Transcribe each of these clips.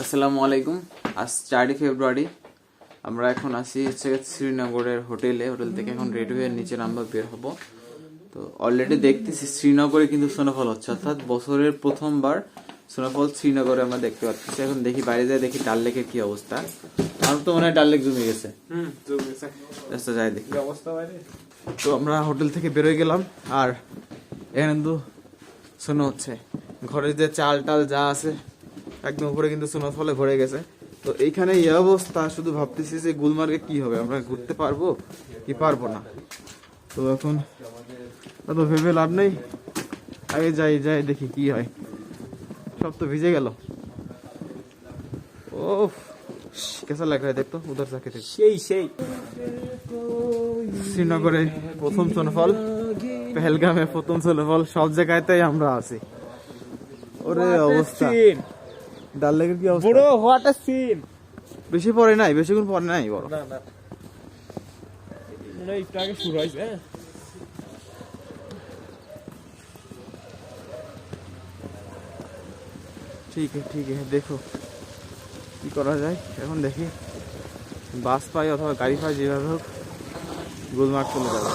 আসসালামু আলাইকুম। আজ চারই ফেব্রুয়ারি। আমরা এখন আসি হচ্ছে শ্রীনগরের হোটেলে। হোটেল থেকে এখন রেডি হয়ে নিচে নামবো বের হব। তো অলরেডি দেখতেছি শ্রীনগরে কিন্তু সোনাফল হচ্ছে। অর্থাৎ বছরের প্রথমবার সোনাফল শ্রীনগরে আমরা দেখতে পাচ্ছি। এখন দেখি বাইরে যায় দেখি ডাল লেকের কি অবস্থা। আমার তো মনে হয় ডাল লেক জমে গেছে। রাস্তা যাই দেখি। তো আমরা হোটেল থেকে বেরোয় গেলাম আর এখানে তো শোনো হচ্ছে। ঘরের যে চাল টাল যা আছে একদম উপরে কিন্তু সোনার ফলে ভরে গেছে। তো এইখানে এই অবস্থা শুধু ভাবতেছি যে গুলমার্গে কি হবে? আমরা ঘুরতে পারব কি পারব না? তো এখন অত ভেবে লাভ নেই। আগে যাই যাই দেখি কি হয়। সব তো ভিজে গেল। ও কেসা লাগা দেখতো? উধর যাকে দেখ সেই সেই। শ্রীনগরে প্রথম সোনফল পেহেলগামে প্রথম সোনফল সব জায়গাতেই আমরা আছি। ওরে অবস্থা। ডাল লেগের কি অবস্থা? বুড়ো হোয়াট আ সিন বেশি পরে নাই বেশিক্ষণ পরে নাই বড়। না না। মনে একটু আগে শুরু হয়েছে হ্যাঁ। ঠিক আছে ঠিক আছে দেখো। কি করা যায়? এখন দেখি। বাস পাই অথবা গাড়ি পাই যেভাবে হোক গুলমার্গ চলে যাবে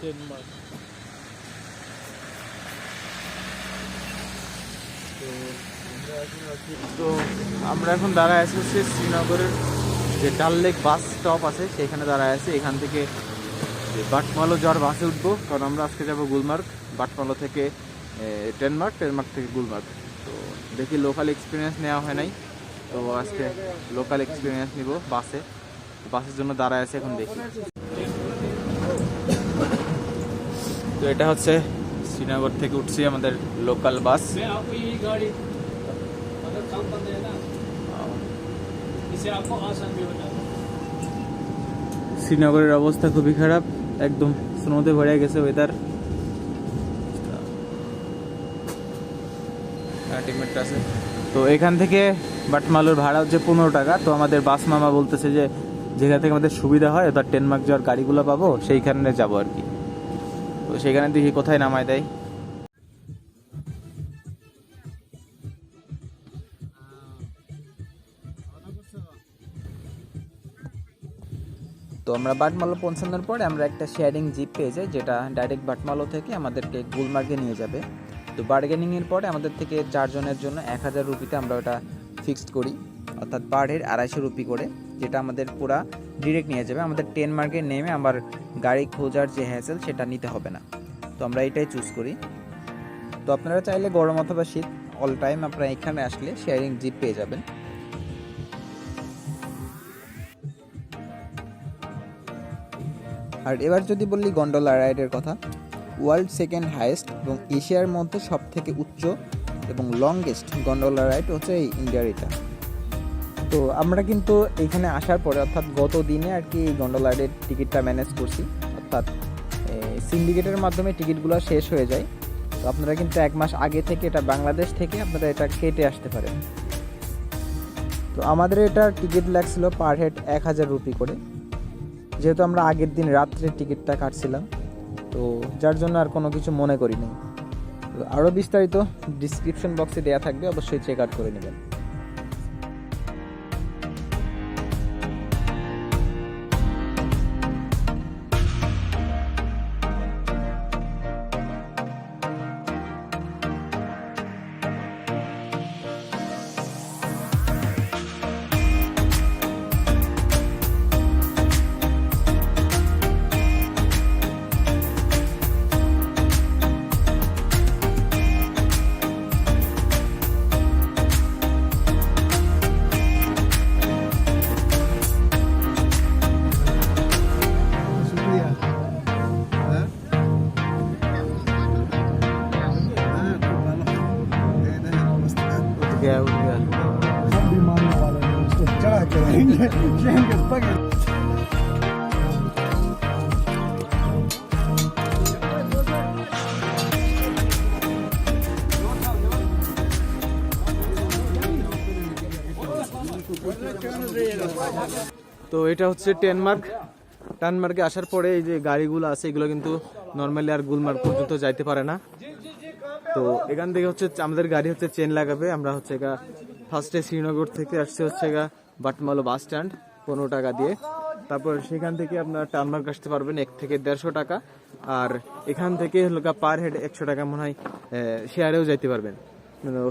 ডেনমার্ক তো আমরা এখন দাঁড়ায় আছি হচ্ছে শ্রীনগরের যে ডাল লেক বাস স্টপ আছে, সেখানে দাঁড়ায় আছে। এখান থেকে বাটমালো যাওয়ার বাসে উঠবো। কারণ আমরা আজকে যাব গুলমার্গ। বাটমালো থেকে টেনমার্ক টেনমার্ক থেকে গুলমার্গ। তো দেখি লোকাল এক্সপিরিয়েন্স নেওয়া হয় নাই। তো আজকে লোকাল এক্সপিরিয়েন্স নিব বাসে। বাসের জন্য দাঁড়ায় আছে এখন দেখি। তো এটা হচ্ছে শ্রীনগর থেকে উঠছি আমাদের লোকাল বাস। শ্রীনগরের অবস্থা খুবই খারাপ একদম স্নোতে ভরে গেছে ওয়েদার আছে। তো এখান থেকে বাটমালুর ভাড়া হচ্ছে পনেরো টাকা তো আমাদের বাস মামা বলতেছে যে যেখান থেকে আমাদের সুবিধা হয় এবার টেনমার্ক যাওয়ার গাড়িগুলো পাবো সেইখানে যাব আর কি। তো সেখানে দেখি কোথায় নামায় দেয়। তো আমরা বাটমালো পৌঁছানোর পরে আমরা একটা শেয়ারিং জিপ পেয়ে যাই, যেটা ডাইরেক্ট বাটমালো থেকে আমাদেরকে গুলমার্গে নিয়ে যাবে। তো বার্গেনিংয়ের পরে আমাদের থেকে চারজনের জন্য এক হাজার রুপিতে আমরা ওটা ফিক্সড করি, অর্থাৎ পার হেড আড়াইশো রুপি করে, যেটা আমাদের পুরা ডিরেক্ট নিয়ে যাবে। আমাদের টেন মার্কে নেমে আমার গাড়ি খোঁজার যে হ্যাসেল সেটা নিতে হবে না। তো আমরা এটাই চুজ করি। তো আপনারা চাইলে গরম অথবা শীত অল টাইম আপনারা এখানে আসলে শেয়ারিং জিপ পেয়ে যাবেন। আর এবার যদি বললি গন্ডোলা রাইডের কথা ওয়ার্ল্ড সেকেন্ড হাইয়েস্ট এবং এশিয়ার মধ্যে সব থেকে উচ্চ এবং লংগেস্ট গন্ডোলা রাইড হচ্ছে এই ইন্ডিয়ার এটা। তো আমরা কিন্তু এখানে আসার পরে অর্থাৎ গত দিনে আর কি গন্ডোলা রাইডের টিকিটটা ম্যানেজ করছি। অর্থাৎ সিন্ডিকেটের মাধ্যমে টিকিটগুলো শেষ হয়ে যায়। তো আপনারা কিন্তু এক মাস আগে থেকে এটা বাংলাদেশ থেকে আপনারা এটা কেটে আসতে পারেন। তো আমাদের এটার টিকিট লাগছিল পার হেড এক হাজার রুপি করে। যেহেতু আমরা আগের দিন রাত্রে টিকিটটা কাটছিলাম, তো যার জন্য আর কোনো কিছু মনে করি আরও বিস্তারিত ডিসক্রিপশন বক্সে দেওয়া থাকবে, অবশ্যই চেক আউট করে নেবেন। তো এটা হচ্ছে টেনমার্ক টানমার্গে আসার পরে এই যে গাড়িগুলো আছে, এগুলো কিন্তু নর্মালি আর গুলমার্গ পর্যন্ত যাইতে পারে না। তো এখান থেকে হচ্ছে আমাদের গাড়ি হচ্ছে চেন লাগাবে। আমরা হচ্ছে গা ফার্স্টে শ্রীনগর থেকে আসছে হচ্ছে গা বাটমালো বাস স্ট্যান্ড পনেরো টাকা দিয়ে। তারপর সেখান থেকে আপনারা টানমার্গ আসতে পারবেন এক থেকে দেড়শো টাকা। আর এখান থেকে হলো পার হেড একশো টাকা মনে হয় শেয়ারেও যাইতে পারবেন।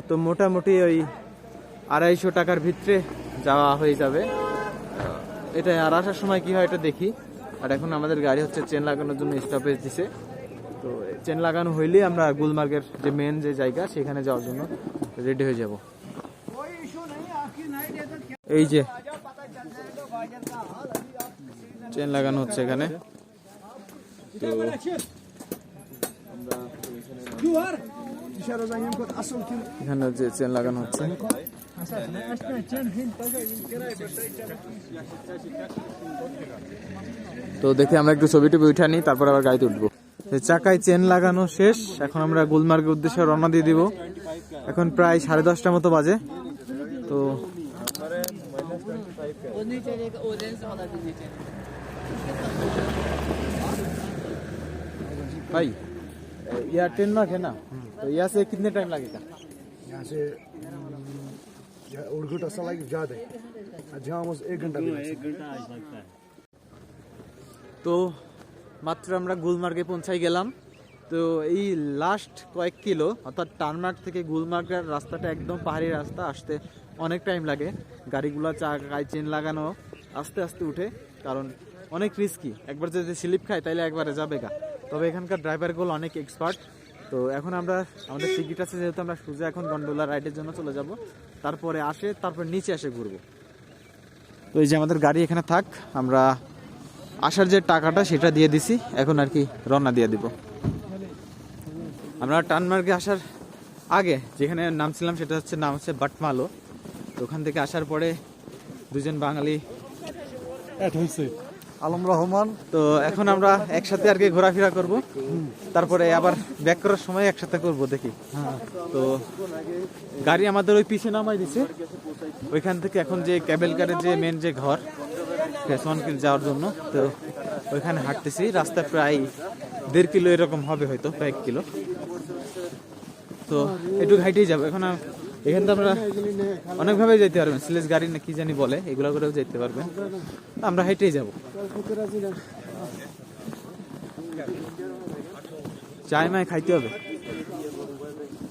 তো মোটামুটি ওই আড়াইশো টাকার ভিতরে যাওয়া হয়ে যাবে। এটা আর আসার সময় কি হয় এটা দেখি। আর এখন আমাদের গাড়ি হচ্ছে চেন লাগানোর জন্য স্টপেজ দিছে। তো চেন লাগানো হইলেই আমরা গুলমার্গের যে মেন যে জায়গা সেখানে যাওয়ার জন্য রেডি হয়ে যাব। এই যে চেন লাগানো হচ্ছে এখানে। তো? এখানে যে চেন লাগানো হচ্ছে। তো দেখে আমরা একটু ছবি টবি উঠে নিই তারপর আবার গাড়িতে উঠবো তো চাকায় চেন লাগানো শেষ এখন আমরা গুলমার্গের উদ্দেশ্যে রওনা দিয়ে দিব এখন প্রায় সাড়ে দশটা মতো বাজে তো भाई यहाँ ट्रेन मार्क है ना तो यहाँ से कितने टाइम लगेगा यहाँ से उड़घुट असल लाइक ज्यादा जहाँ एक घंटा भी लगता है। তো মাত্র আমরা গুলমার্গে পৌঁছাই গেলাম তো এই লাস্ট কয়েক কিলো অর্থাৎ টানমার্গ থেকে গুলমার্গের রাস্তাটা একদম পাহাড়ি রাস্তা আসতে অনেক টাইম লাগে গাড়িগুলো চাকায় চেন লাগানো আস্তে আস্তে উঠে কারণ অনেক রিস্কি একবার যদি স্লিপ খায় তাইলে একবারে যাবে গা তবে এখানকার ড্রাইভারগুলো অনেক এক্সপার্ট তো এখন আমরা আমাদের টিকিট আছে যেহেতু আমরা সোজা এখন গন্ডোলা রাইডের জন্য চলে যাব তারপরে আসে তারপর নিচে এসে ঘুরবো। তো এই যে আমাদের গাড়ি এখানে থাক আমরা আসার যে টাকাটা সেটা দিয়ে দিছি এখন আর কি রওনা দিয়ে দিব। আমরা টানমার্গে আসার আগে যেখানে নামছিলাম সেটা হচ্ছে নাম হচ্ছে বাটমালো। তো ওখান থেকে আসার পরে দুজন বাঙালি আলম রহমান। তো এখন আমরা একসাথে আর কি ঘোরাফেরা করব। তারপরে আবার ব্যাক করার সময় একসাথে করব, দেখি। তো গাড়ি আমাদের ওই পিছে নামাই দিছে। ওইখান থেকে এখন যে ক্যাবেল কারের যে মেন যে ঘর ফেসওয়ান যাওয়ার জন্য, তো ওইখানে হাঁটতেছি। রাস্তা প্রায় দেড় কিলো এরকম হবে হয়তো কয়েক কিলো। তো একটু হাইটেই যাব। এখন এখান তো আমরা অনেকভাবে যেতে পারবেন। সিলেজ গাড়ি না কি জানি বলে এগুলো করেও যেতে পারবেন। আমরা হেঁটেই যাব। চায় মায় খাইতে হবে।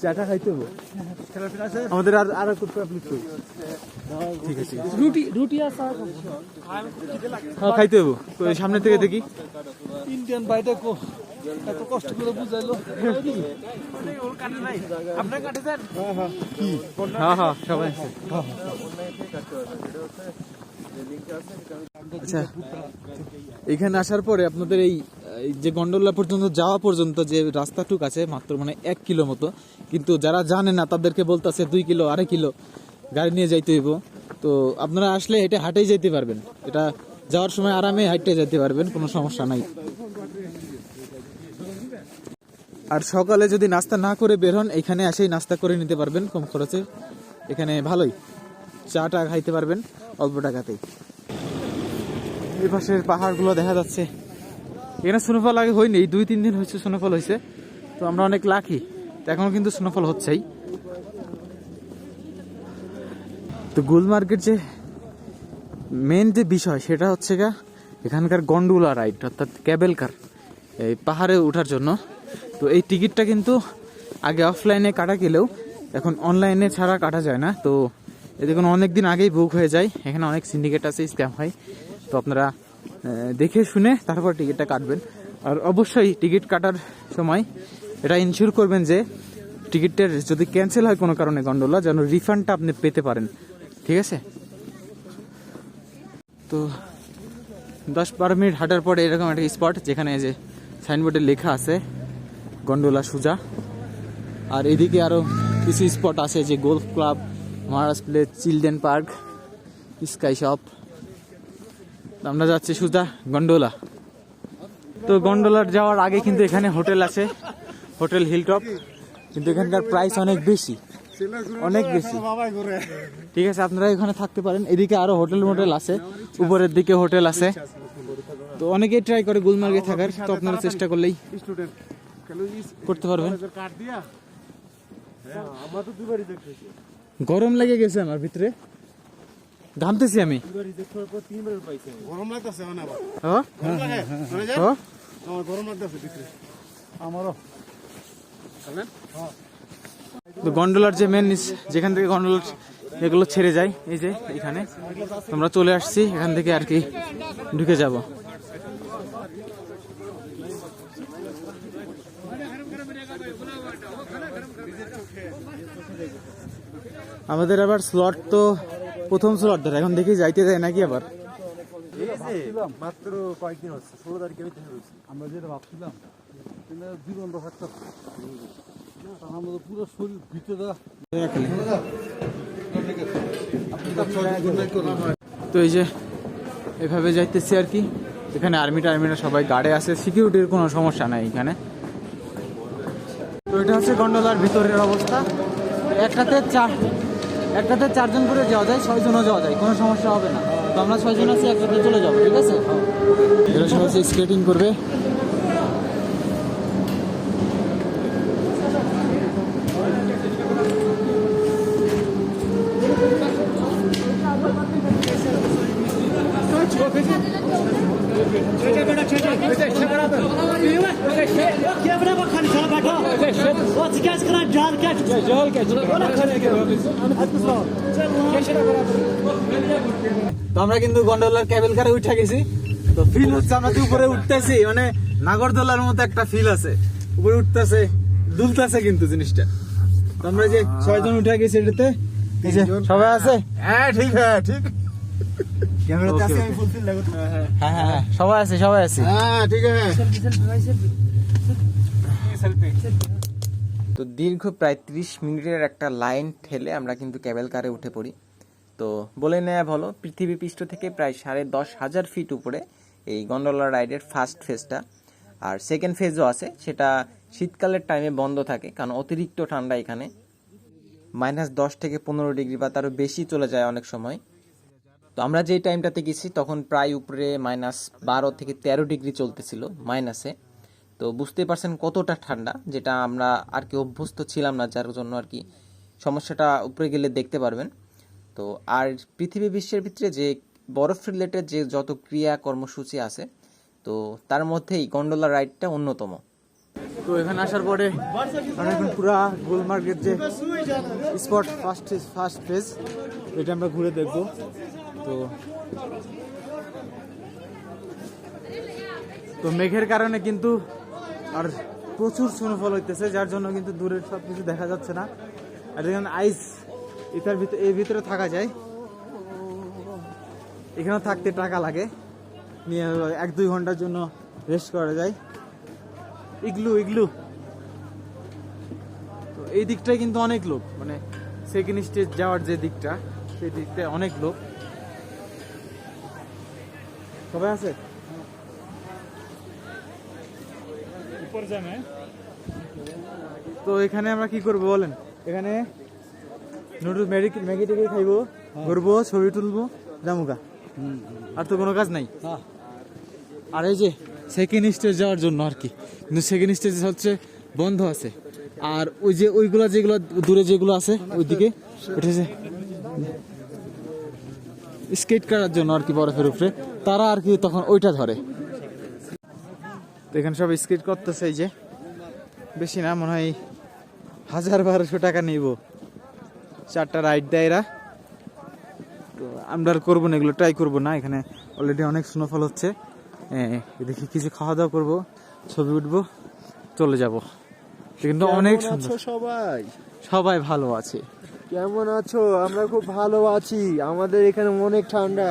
চাটা খাইতে হবে। আমাদের আর আর একটু ঠিক আছে। রুটি রুটি আর খাইতে হবে সামনে থেকে দেখি। ইন্ডিয়ান বাইটা কো হ্যাঁ হ্যাঁ আচ্ছা এখানে আসার পরে আপনাদের এই যে গন্ডোলা পর্যন্ত যাওয়া পর্যন্ত যে রাস্তাটুক আছে মাত্র মানে এক কিলো মতো। কিন্তু যারা জানে না, তাদেরকে বলতেছে দুই কিলো, আড়াই কিলো গাড়ি নিয়ে যাইতে হইব। তো আপনারা আসলে এটা হাটেই যেতে পারবেন। এটা যাওয়ার সময় আরামে হাইটে যেতে পারবেন, কোনো সমস্যা নাই। আর সকালে যদি নাস্তা না করে বের হন, এখানে এসেই নাস্তা করে নিতে পারবেন কম খরচে। এখানে ভালোই। চাটা খাইতে পারবেন অল্প টাকাতেই। এই পাশের পাহাড়গুলো দেখা যাচ্ছে। এখানে স্নোফল আগে হয়নি, এই দুই তিন দিন হয়েছে স্নোফল হয়েছে। তো আমরা অনেক লাকি এখনও কিন্তু স্নোফল হচ্ছেই। তো গুলমার্গের যে মেন যে বিষয়, সেটা হচ্ছে গা, এখানকার গন্ডুলা রাইড অর্থাৎ ক্যাবেল কার এই পাহাড়ে ওঠার জন্য। তো এই টিকিটটা কিন্তু আগে অফলাইনে কাটা গেলেও এখন অনলাইনে ছাড়া কাটা যায় না। তো দেখুন অনেক দিন আগেই বুক হয়ে যায়। এখানে অনেক সিন্ডিকেট আছে স্ক্যাম হয়। তো আপনারা দেখে শুনে তারপর টিকিটটা কাটবেন। আর অবশ্যই টিকিট কাটার সময় এটা ইনশিওর করবেন যে টিকিটের যদি ক্যান্সেল হয় কোনো কারণে গন্ডোলা, যেন রিফান্ডটা আপনি পেতে পারেন। ঠিক আছে? তো দশ বারো মিনিট হাঁটার পরে এরকম একটা স্পট যেখানে যে সাইনবোর্ডে লেখা আছে গন্ডোলা সুজা। আর এদিকে আরও কিছু স্পট আছে যে golf club Maharaj place children park sky shop আমরা যাচ্ছি সুজা, গন্ডোলা। তো গন্ডোলার যাওয়ার আগে কিন্তু এখানে হোটেল আছে, হোটেল হিলটপ কিন্তু এখানকার প্রাইস অনেক বেশি অনেক বেশি। ঠিক আছে, আপনারা এখানে থাকতে পারেন। এদিকে আরও হোটেল মোটেল আছে, উপরের দিকে হোটেল আছে। তো অনেকেই ট্রাই করে গুলমার্গে থাকার, তো আপনারা চেষ্টা করলেই করতে পারবেন? গরম লেগে গেছে আমার ভিতরে। ঘামতেছি আমি। গন্ডোলার যে মেন যেখান থেকে গন্ডোলার এগুলো ছেড়ে যায় এই যে এখানে। আমরা চলে আসছি এখান থেকে আর কি ঢুকে যাব। আমাদের আবার স্লট তো প্রথম স্লট ধরে, এখন দেখি যাইতে যায় নাকি আবার। আমরা যেটা ভাবছিলাম পুরো শরীর তো এই যে, এভাবে যাইতেছি আর কি। এখানে আর্মি টার্মিরা সবাই গার্ডে আছে। সিকিউরিটির কোনো সমস্যা নাই এখানে। তো এটা হচ্ছে গন্ডোলার ভিতরের অবস্থা। একটাতে চার একটাতে চারজন করে যাওয়া যায়, ছয়জনও যাওয়া যায়, কোনো সমস্যা হবে না। তো আমরা ছয়জন আছি একটাতে চলে যাব, ঠিক আছে? এরা সবাই স্কেটিং করবে। তো আমরা কিন্তু গন্ডোলার ক্যাবেল কারে উঠে গেছি। তো ফিল হচ্ছে আমরা যে উপরে উঠতেছি মানে নাগরদোলার মতো একটা ফিল আছে। উপরে উঠতেছে দুলতেছে কিন্তু জিনিসটা। আমরা যে ছয়জন উঠে গেছি এটাতে সবাই আছে? হ্যাঁ ঠিক হ্যাঁ ঠিক। আছে, হ্যাঁ হ্যাঁ। হ্যাঁ সবাই আছে সবাই আছে। হ্যাঁ ঠিক হ্যাঁ। তো দীর্ঘ প্রায় ত্রিশ মিনিটের একটা লাইন ঠেলে আমরা কিন্তু ক্যাবেল কারে উঠে পড়ি। তো বলে নেওয়া ভালো, পৃথিবী পৃষ্ঠ থেকে প্রায় সাড়ে দশ হাজার ফিট উপরে এই গন্ডোলা রাইডের ফার্স্ট ফেজটা। আর সেকেন্ড ফেজও আছে, সেটা শীতকালের টাইমে বন্ধ থাকে, কারণ অতিরিক্ত ঠান্ডা এখানে। মাইনাস দশ থেকে পনেরো ডিগ্রি বা তারও বেশি চলে যায় অনেক সময়। তো আমরা যে টাইমটাতে গেছি, তখন প্রায় উপরে মাইনাস বারো থেকে তেরো ডিগ্রি চলতেছিল মাইনাসে। তো বুঝতে পারছেন কতটা ঠান্ডা যেটা আমরা আর কি অভ্যস্ত ছিলাম না যার জন্য আর কি সমস্যাটা উপরে গেলে দেখতে পারবেন। তো আর পৃথিবী বিশ্বের ভিতরে যে বরফ রিলেটেড যে যত ক্রিয়া কর্মসূচি আছে তো তার মধ্যেই গন্ডোলা রাইডটা অন্যতম। তো এখানে আসার পরে আমরা এখন পুরা গুলমার্গের যে স্পট ফার্স্ট ফার্স্ট ফেজ এটা আমরা ঘুরে দেখব। তো তো মেঘের কারণে কিন্তু আর প্রচুর স্নোফল হইতেছে, যার জন্য কিন্তু দূরের সব কিছু দেখা যাচ্ছে না। আর এখানে আইস এটার ভিতরে এর ভিতরে থাকা যায়। এখানে থাকতে টাকা লাগে। নিয়ে এক দুই ঘণ্টার জন্য রেস্ট করা যায়। Igloo igloo. তো এই দিকটায় কিন্তু অনেক লোক মানে সেকেন্ড স্টেজ যাওয়ার যে দিকটা, সেই দিকটায় অনেক লোক। সবাই আছে? তো এখানে আমরা কি করব বলেন? এখানে নুডল ম্যাগি ম্যাগি টেগি খাইবো ঘুরবো ছবি তুলবো জামুকা আর তো কোনো কাজ নাই। আর এই যে সেকেন্ড স্টেজ যাওয়ার জন্য আর কি। কিন্তু সেকেন্ড স্টেজ হচ্ছে বন্ধ আছে। আর ওই যে ওইগুলা যেগুলো দূরে যেগুলো আছে ওইদিকে যে স্কেট করার জন্য আর কি বরফের উপরে। তারা আর কি তখন ওইটা ধরে। তো এখানে সব স্কেট করতেছে এই যে। বেশি না মনে হয় হাজার বারোশো টাকা নিব। চারটা রাইড দেয় এরা। তো আমরা আর করব না এগুলো ট্রাই করব না। এখানে অলরেডি অনেক স্নোফল হচ্ছে। দেখি কিছু খাওয়া দাওয়া করব ছবি উঠবো চলে যাব। কিন্তু অনেক সুন্দর। সবাই? সবাই ভালো আছে। কেমন আছো? আমরা খুব ভালো আছি। আমাদের এখানে অনেক ঠান্ডা।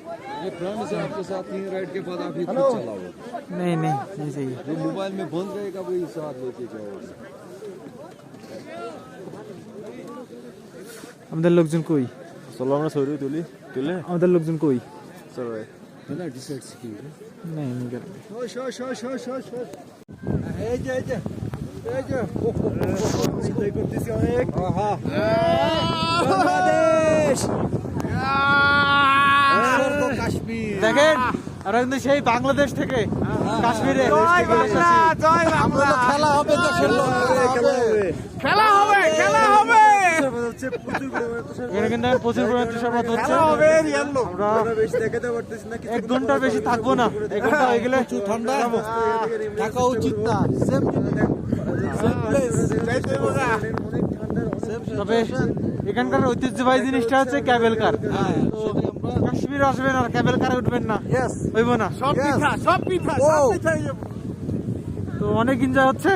ये प्रॉमिस है आपके साथ तीन राइड के बाद आप ही खुद चलाओ নেই নেই এই যে जो मोबाइल में बंद रहेगा वही साथ लेके जाओगे আমাদের লোকজন কই চলো আমরা ছবি তুলি তুলে আমাদের লোকজন কই চলো है ना डिसाइड स्कीम है নেই নিগর এই যে এই যে এই যে চিন্তাই করতেছি অনেক বাংলাদেশ কাশ্মীর দেখেন আমরা কিন্তু সেই বাংলাদেশ থেকে কাশ্মীরে। খেলা হবে খেলা হবে খেলা হবে। এখানে কিন্তু প্রচুর পরিমাণে তুষারপাত হচ্ছে। আমরা এক ঘণ্টার বেশি থাকব না। এক ঘণ্টা হয়ে গেলে ঠান্ডা। থাকা উচিত না। তবে এখানকার ঐতিহ্যবাহী জিনিসটা হচ্ছে ক্যাবেল কার। কাশ্মীর আসবেন আর ক্যাবেল কারে উঠবেন না? হইব না? সব পিঠা সব পিঠা সব পিঠা তো অনেক এনজয় হচ্ছে।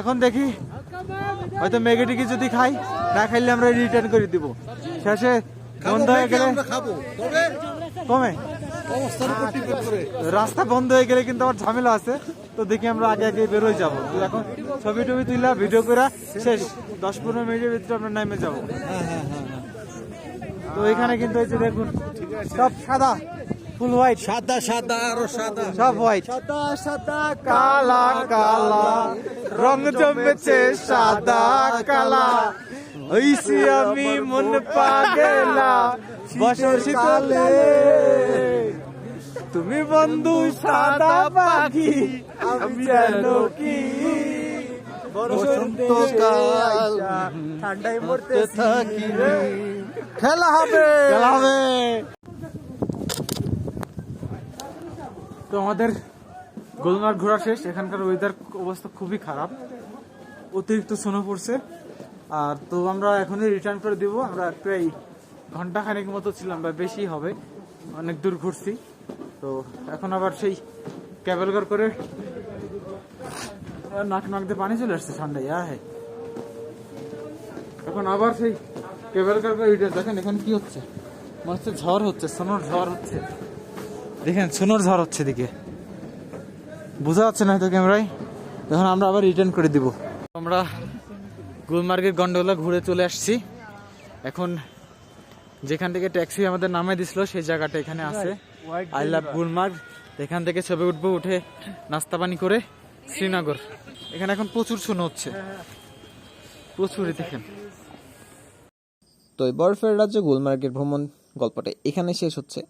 এখন দেখি। হয়তো মেগেটিকে যদি খাই না খাইলে আমরা রিটার্ন করে দিব। শেষে বন্ধ হয়ে গেলে খাব। কমে? রাস্তা বন্ধ হয়ে গেলে কিন্তু আমার ঝামেলা আছে। তো দেখি আমরা আগে আগে বেরোয় যাব। এখন ছবি টবি তুইলা ভিডিও করে শেষ। দশ পনেরো মিনিটের ভিতরে আমরা নেমে যাব। তো এখানে কিন্তু এই যে দেখুন সব সাদা ফুল হোয়াইট সাদা সাদা আরও সাদা। সব হোয়াইট সাদা সাদা কালা কালা। রং জমেছে সাদা কালা। হইছি আমি মন পাগেলা। বসন্তকালে তুমি বন্ধু সাদা পাখি আমি যেন কি। বসন্তকাল ঠান্ডায় মরতে থাকি খেলা হবে। খেলা হবে। তো আমাদের গোলমার্গ ঘোরা শেষ। এখানকার ওয়েদার অবস্থা খুবই খারাপ। অতিরিক্ত স্নো পড়ছে। আর তো আমরা এখনই রিটার্ন করে দিব। আমরা প্রায় ঘণ্টা খানেক মতো ছিলাম বা বেশি হবে। অনেক দূর ঘুরছি। তো এখন আবার সেই ক্যাবেল করে নাক নাক দিয়ে পানি চলে আসছে ঠান্ডায় হ্যাঁ হ্যাঁ এখন আবার সেই কেবল কার করে ভিডিও দেখেন এখানে কি হচ্ছে? মনে হচ্ছে ঝড় হচ্ছে সোনোর ঝড় হচ্ছে। দেখেন সোনোর ঝড় হচ্ছে দিকে বোঝা যাচ্ছে না হয়তো ক্যামেরায়? এখন আমরা আবার রিটার্ন করে দিব। আমরা গুলমার্গের গন্ডোলা ঘুরে চলে আসছি। এখন যেখান থেকে ট্যাক্সি আমাদের নামে দিছিল সেই জায়গাটা এখানে আছে। I love Gulmarg. এখান থেকে ছবি উঠবো উঠে নাস্তা পানি করে। শ্রীনগর। এখানে এখন প্রচুর সোনো হচ্ছে। প্রচুরই দেখেন। তো এই বরফের রাজ্য গুলমার্গের ভ্রমণ গল্পটা এখানে শেষ হচ্ছে।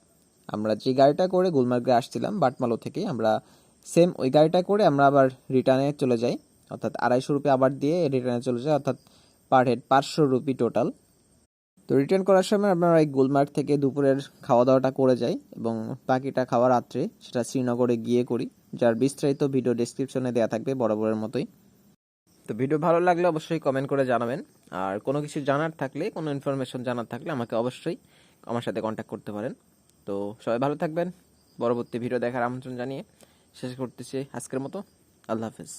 আমরা যে গাড়িটা করে গুলমার্গে আসছিলাম, বাটমালো থেকে আমরা সেম ওই গাড়িটা করে আমরা আবার রিটার্নে চলে যাই। অর্থাৎ আড়াইশো রুপি আবার দিয়ে রিটার্নে চলে যাই, অর্থাৎ পার হেড পাঁচশো রুপি টোটাল তো রিটার্ন করার সময় আমরা এই গুলমার্গ থেকে দুপুরের খাওয়া দাওয়াটা করে যাই এবং বাকিটা খাওয়া রাত্রে সেটা শ্রীনগরে গিয়ে করি। যার বিস্তারিত ভিডিও ডিসক্রিপশনে দেওয়া থাকবে বরাবরের মতোই। তো ভিডিও ভালো লাগলে অবশ্যই কমেন্ট করে জানাবেন। আর কোনো কিছু জানার থাকলে, কোনো ইনফরমেশন জানার থাকলে আমাকে অবশ্যই আমার সাথে কন্ট্যাক্ট করতে পারেন। তো সবাই ভালো থাকবেন। পরবর্তী ভিডিও দেখার আমন্ত্রণ জানিয়ে শেষ করতেছি আজকের মতো। আল্লাহ হাফেজ।